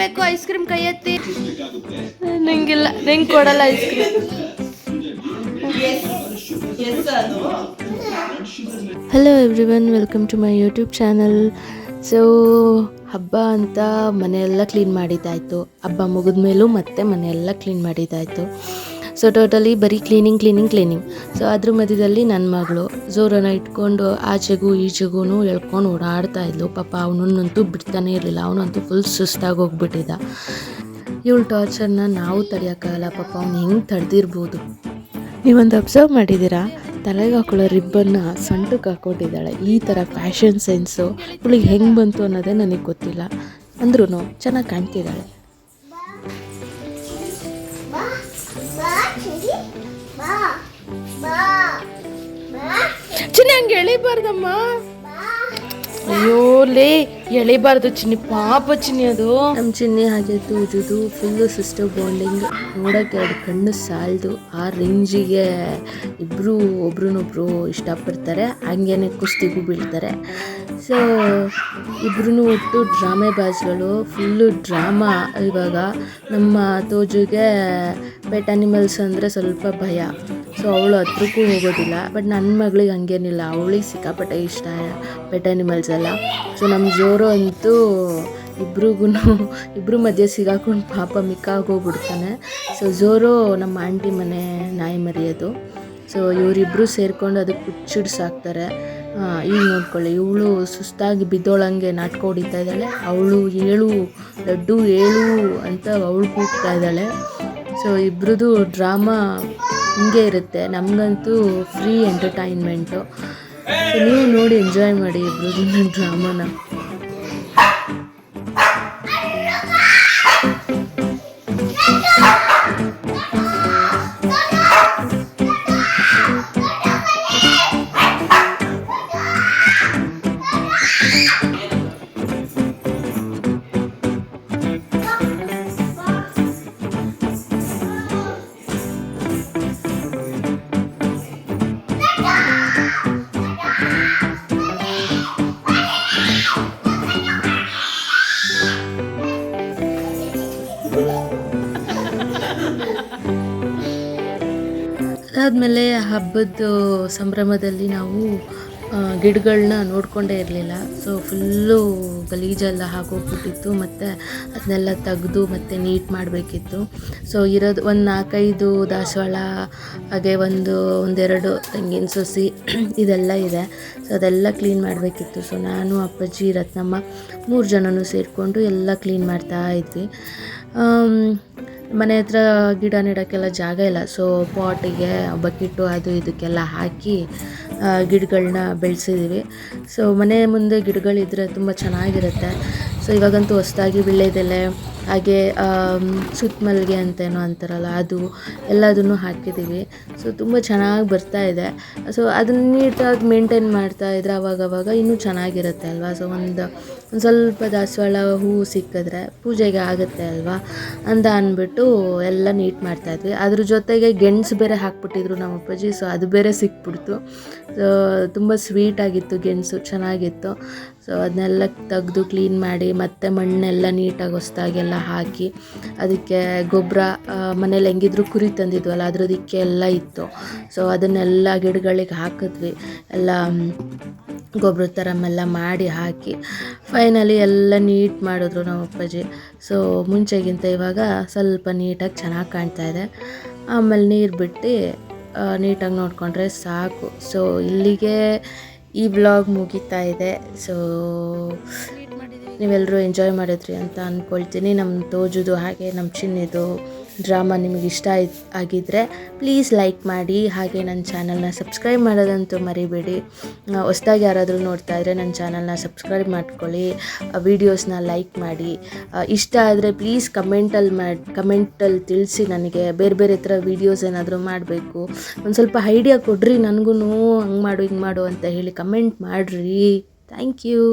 ಬೇಕು ice cream ಕೈ ಎತ್ತಿ ನಂಗಿಲ್ಲ, ನಂಗೆ ಕೊಡಲ್ಲ ice cream hello everyone welcome to my YouTube channel so ಹಬ್ಬ ಅಂತ ಮನೆಯೆಲ್ಲ ಕ್ಲೀನ್ ಮಾಡಿದ್ದಾಯಿತು. ಹಬ್ಬ ಮುಗಿದ ಮೇಲೂ ಮತ್ತೆ ಮನೆಯೆಲ್ಲ ಕ್ಲೀನ್ ಮಾಡಿದ್ದಾಯಿತು. ಸೊ ಟೋಟಲಿ ಬರೀ ಕ್ಲೀನಿಂಗ್ ಕ್ಲೀನಿಂಗ್ ಕ್ಲೀನಿಂಗ್ ಸೊ ಅದ್ರ ಮಧ್ಯದಲ್ಲಿ ನನ್ನ ಮಗಳು ಜೋರನ್ನ ಇಟ್ಕೊಂಡು ಆಚೆಗೂ ಈಚೆಗೂ ಎಳ್ಕೊಂಡು ಓಡಾಡ್ತಾ ಇದ್ಲು. ಪಾಪ ಅವನನ್ನಂತೂ ಬಿಡ್ತಾನೆ ಇರಲಿಲ್ಲ. ಅವನಂತೂ ಫುಲ್ ಸುಸ್ತಾಗಿ ಹೋಗ್ಬಿಟ್ಟಿದ್ದ. ಇವಳು ಟಾರ್ಚರ್ನ ನಾವು ತಡೆಯೋಕ್ಕಾಗಲ್ಲ. ಪಾಪ ಅವ್ನು ಹೆಂಗೆ ತಡೆದಿರ್ಬೋದು? ನೀವೊಂದು ಅಬ್ಸರ್ವ್ ಮಾಡಿದ್ದೀರಾ? ತಲೆಗೆ ಹಾಕೊಳ್ಳೋ ರಿಬ್ಬನ್ನ ಸಂಟಕ್ಕೆ ಹಾಕೊಂಡಿದ್ದಾಳೆ ಈ ಥರ ಫ್ಯಾಷನ್ ಸೆನ್ಸು ಇವಳಿಗೆ ಹೆಂಗೆ ಬಂತು ಅನ್ನೋದೇ ನನಗೆ ಗೊತ್ತಿಲ್ಲ. ಅಂದ್ರೂ ಚೆನ್ನಾಗಿ ಕಾಣ್ತಿದ್ದಾಳೆ. ಚಿನ್ನಿ ಹಂಗೆ ಎಳಿಬಾರ್ದಮ್ಮ ಅಯ್ಯೋ, ಲೇ, ಎಳಿಬಾರ್ದು ಚಿನ್ನಿ, ಪಾಪ ಚಿನ್ನಿ ಅದು. ನಮ್ಮ ಚಿನ್ನಿ ಹಾಗೆ ತೂಜುದು ಫುಲ್ಲು ಸಿಸ್ಟರ್ ಬಾಂಡಿಂಗ್ ನೋಡಕ್ಕೆ ಎರಡು ಕಣ್ಣು ಸಾಲದು. ಆ ರೇಂಜಿಗೆ ಇಬ್ರು ಒಬ್ರನ್ನೊಬ್ರು ಇಷ್ಟಪಡ್ತಾರೆ. ಹಂಗೇನೆ ಕುಸ್ತಿಗೂ ಬೀಳ್ತಾರೆ. ಸೊ ಇಬ್ರು ಒಟ್ಟು ಡ್ರಾಮೆ ಬಾಜ್ಗಳು ಫುಲ್ಲು ಡ್ರಾಮಾ ಇವಾಗ ನಮ್ಮ ತೋಜುಗೆ ಪೆಟ್ ಅನಿಮಲ್ಸ್ ಅಂದರೆ ಸ್ವಲ್ಪ ಭಯ. ಸೊ ಅವಳು ಹತ್ರಕ್ಕೂ ಹೋಗೋದಿಲ್ಲ ಬಟ್ ನನ್ನ ಮಗಳಿಗೆ ಹಂಗೇನಿಲ್ಲ. ಅವಳಿಗೆ ಸಿಕ್ಕಾಪಟ್ಟೆ ಇಷ್ಟ ಪೆಟ್ ಅನಿಮಲ್ಸ್ ಎಲ್ಲ. ಸೊ ನಮ್ಮ ಜೋರು ಅಂತೂ ಇಬ್ರಿಗೂ ಇಬ್ಬರು ಮಧ್ಯೆ ಸಿಗಾಕೊಂಡು ಪಾಪ ಮಿಕ್ಕಾಗೋಗ್ಬಿಡ್ತಾನೆ ಸೊ ಜೋರು ನಮ್ಮ ಆಂಟಿ ಮನೆ ನಾಯಿ ಮರಿಯೋದು. ಸೊ ಇವರಿಬ್ಬರು ಸೇರಿಕೊಂಡು ಅದಕ್ಕೆ ಹುಚ್ಚಿಡ್ಸಾಕ್ತಾರೆ ಈಗ ನೋಡ್ಕೊಳ್ಳಿ, ಇವಳು ಸುಸ್ತಾಗಿ ಬಿದ್ದೋಳಂಗೆ ನಾಟಕ ಹೊಡಿತಾ ಇದ್ದಾಳೆ. ಅವಳು ಏಳು, ಲಡ್ಡು ಏಳು ಅಂತ ಅವಳು ಕೂಗ್ತಾ ಇದ್ದಾಳೆ. ಸೊ ಇಬ್ರದ್ದು ಡ್ರಾಮಾ ಹಿಂಗೆ ಇರುತ್ತೆ. ನಮಗಂತೂ ಫ್ರೀ ಎಂಟರ್ಟೈನ್ಮೆಂಟು ನೀವು ನೋಡಿ ಎಂಜಾಯ್ ಮಾಡಿ ಇಬ್ಬರು ಡ್ರಾಮಾನ ಅದಾದಮೇಲೆ ಹಬ್ಬದ ಸಂಭ್ರಮದಲ್ಲಿ ನಾವು ಗಿಡಗಳನ್ನ ನೋಡಿಕೊಂಡೇ ಇರಲಿಲ್ಲ. ಸೊ ಫುಲ್ಲು ಗಲೀಜೆಲ್ಲ ಹಾಕೋಗ್ಬಿಟ್ಟಿತ್ತು. ಮತ್ತು ಅದನ್ನೆಲ್ಲ ತೆಗೆದು ಮತ್ತು ನೀಟ್ ಮಾಡಬೇಕಿತ್ತು. ಸೊ ಇರೋದು ಒಂದು ನಾಲ್ಕೈದು ದಾಸವಾಳ, ಹಾಗೆ ಒಂದು, ಒಂದೆರಡು ತೆಂಗಿನ ಸೊಸಿ ಇದೆಲ್ಲ ಇದೆ. ಸೊ ಅದೆಲ್ಲ ಕ್ಲೀನ್ ಮಾಡಬೇಕಿತ್ತು. ಸೊ ನಾನು, ಅಪ್ಪಾಜಿ, ರತ್ನಮ್ಮ ಮೂರು ಜನನೂ ಸೇರಿಕೊಂಡು ಎಲ್ಲ ಕ್ಲೀನ್ ಮಾಡ್ತಾ ಇದ್ವಿ. ಮನೆ ಹತ್ರ ಗಿಡ ನೆಡೋಕ್ಕೆಲ್ಲ ಜಾಗ ಇಲ್ಲ. ಸೊ ಪಾಟಿಗೆ ಬಕೆಟು ಅದು ಇದಕ್ಕೆಲ್ಲ ಹಾಕಿ ಗಿಡಗಳನ್ನ ಬೆಳೆಸಿದ್ದೀವಿ ಸೊ ಮನೆ ಮುಂದೆ ಗಿಡಗಳಿದ್ರೆ ತುಂಬ ಚೆನ್ನಾಗಿರುತ್ತೆ. ಸೊ ಇವಾಗಂತೂ ಹೊಸ್ದಾಗಿ ವೀಳ್ಯದೆಲೆ ಹಾಗೆ ಸುತ್ತಮಲ್ಲಿಗೆ ಅಂತೇನೋ ಅಂತಾರಲ್ಲ, ಅದು ಎಲ್ಲದನ್ನು ಹಾಕಿದ್ದೀವಿ ಸೊ ತುಂಬ ಚೆನ್ನಾಗಿ ಬರ್ತಾ ಇದೆ. ಸೊ ಅದನ್ನ ನೀಟಾಗಿ ಮೇಂಟೈನ್ ಮಾಡ್ತಾ ಇದ್ರೆ ಅವಾಗ ಅವಾಗ ಇನ್ನೂ ಚೆನ್ನಾಗಿರುತ್ತೆ ಅಲ್ವಾ? ಸೊ ಒಂದು ಒಂದು ಸ್ವಲ್ಪ ದಾಸವಾಳ ಹೂವು ಸಿಕ್ಕಿದ್ರೆ ಪೂಜೆಗೆ ಆಗುತ್ತೆ ಅಲ್ವಾ ಅಂತ ಅಂದ್ಬಿಟ್ಟು ಎಲ್ಲ ನೀಟ್ ಮಾಡ್ತಾಯಿದ್ವಿ ಅದ್ರ ಜೊತೆಗೆ ಗೆಣಸು ಬೇರೆ ಹಾಕ್ಬಿಟ್ಟಿದ್ರು ನಮ್ಮ ಅಪ್ಪಾಜಿ ಸೊ ಅದು ಬೇರೆ ಸಿಕ್ಬಿಡ್ತು. ಸೊ ತುಂಬ ಸ್ವೀಟಾಗಿತ್ತು ಗೆಣಸು, ಚೆನ್ನಾಗಿತ್ತು. ಸೊ ಅದನ್ನೆಲ್ಲ ತೆಗೆದು ಕ್ಲೀನ್ ಮಾಡಿ ಮತ್ತೆ ಮಣ್ಣೆಲ್ಲ ನೀಟಾಗಿ ಹೊಸ್ದಾಗೆಲ್ಲ ಹಾಕಿ ಅದಕ್ಕೆ ಗೊಬ್ಬರ ಮನೇಲಿ ಹೆಂಗಿದ್ರು ಕುರಿ ತಂದಿದ್ವಲ್ಲ ಅದ್ರದಕ್ಕೆ ಎಲ್ಲ ಇತ್ತು. ಸೊ ಅದನ್ನೆಲ್ಲ ಗಿಡಗಳಿಗೆ ಹಾಕಿದ್ವಿ. ಎಲ್ಲ ಗೊಬ್ಬರದ ಥರ ಎಲ್ಲ ಮಾಡಿ ಹಾಕಿ ಫೈನಲಿ ಎಲ್ಲ ನೀಟ್ ಮಾಡಿದ್ರು ನಮ್ಮ ಅಪ್ಪಾಜಿ. ಸೊ ಮುಂಚೆಗಿಂತ ಇವಾಗ ಸ್ವಲ್ಪ ನೀಟಾಗಿ ಚೆನ್ನಾಗಿ ಕಾಣ್ತಾ ಇದೆ. ಆಮೇಲೆ ನೀರು ಬಿಟ್ಟು ನೀಟಾಗಿ ನೋಡಿಕೊಂಡ್ರೆ ಸಾಕು. ಸೊ ಇಲ್ಲಿಗೆ ಈ ಬ್ಲಾಗ್ ಮುಗೀತಾ ಇದೆ. ಸೊ ನೀವೆಲ್ಲರೂ ಎಂಜಾಯ್ ಮಾಡಿದ್ರಿ ಅಂತ ಅಂದ್ಕೊಳ್ತೀನಿ ನಮ್ಮ ತೋಜುದು ಹಾಗೆ ನಮ್ಮ ಚಿನ್ನಿದು. ಡ್ರಾಮಾ ನಿಮಗೆ ಇಷ್ಟ ಆಗಿದ್ದರೆ ಪ್ಲೀಸ್ ಲೈಕ್ ಮಾಡಿ, ಹಾಗೆ ನನ್ನ ಚಾನಲ್ನ ಸಬ್ಸ್ಕ್ರೈಬ್ ಮಾಡೋದಂತೂ ಮರಿಬೇಡಿ. ಹೊಸ್ದಾಗಿ ಯಾರಾದರೂ ನೋಡ್ತಾ ಇದ್ದರೆ ನನ್ನ ಚಾನಲ್ನ ಸಬ್ಸ್ಕ್ರೈಬ್ ಮಾಡ್ಕೊಳ್ಳಿ ವೀಡಿಯೋಸ್ನ ಲೈಕ್ ಮಾಡಿ. ಇಷ್ಟ ಆದರೆ ಪ್ಲೀಸ್ ಕಮೆಂಟಲ್ಲಿ ಮಾಡಿ, ಕಮೆಂಟಲ್ಲಿ ತಿಳಿಸಿ ನನಗೆ ಬೇರೆ ಬೇರೆ ಥರ ವೀಡಿಯೋಸ್ ಏನಾದರೂ ಮಾಡಬೇಕು. ಒಂದು ಸ್ವಲ್ಪ ಐಡಿಯಾ ಕೊಡ್ರಿ, ನನಗೂ ಹಂಗೆ ಮಾಡು, ಹಿಂಗೆ ಮಾಡು ಅಂತ ಹೇಳಿ ಕಮೆಂಟ್ ಮಾಡಿರಿ. Thank you.